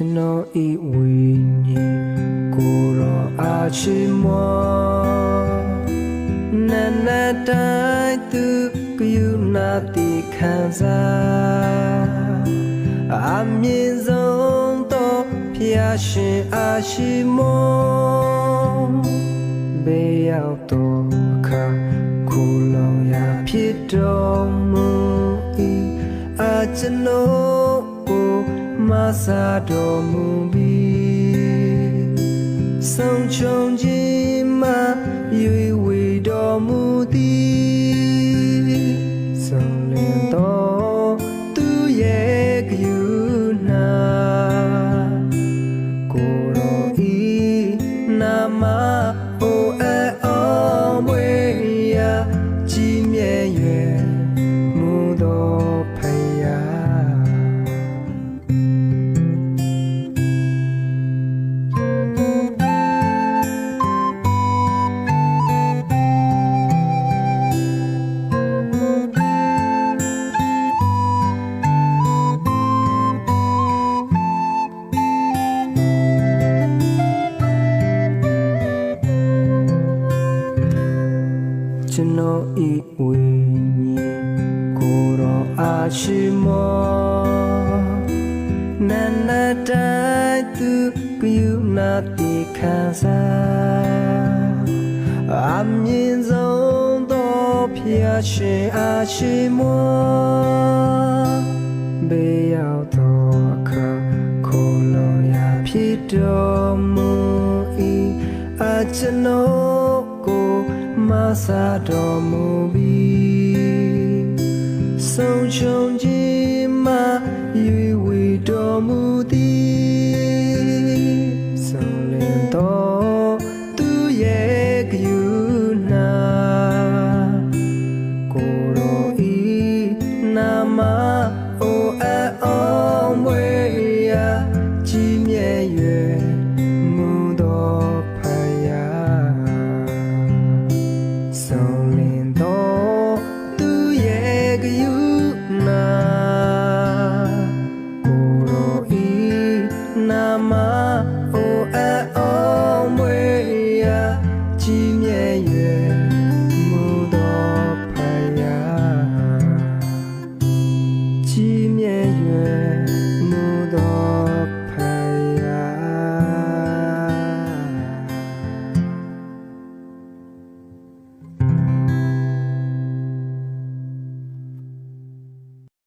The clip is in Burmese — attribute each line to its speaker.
Speaker 1: ကျွန်တော်ဤဝိညာဉ်ကိုယ်တော်အားချီးမွမ်းနန္နတိုင်းသူကယူနာတိခံစားအမြင့်ဆုံးသောဖျားရှင်အားရှိမွမ်းဘေးရောက်တော့အခါခုလုံးရာဖြစ်တော်မူ၏အကျွန်ုပ်ကို မဆာတော်မူပြီးဆုံးချုံခြင်းမှရွေဝေတော်မူသည်ဆုံးလင်းတော်သူရဲ့ကယူနာကိုယ်တော်ဤနာမအိုအအောမွေရာကြည်မြဲ၍မူ ကျွန်တော်ဤဝိညာဉ်ကိုယ်တော်အားရှိမောနန္နတိုင်းသူကယူနာတိခံစားအမြင့်ဆုံးသောဖျားရှင်အားရှိမောဘေးရောက်သောအခါခိုးလုံးရာဖြစ်တော်မူ၏အကျွန်ုပ် ကိုမဆာတော်မူပြီးဆုံးချုံခြင်းမှရွေဝေတော်မူ na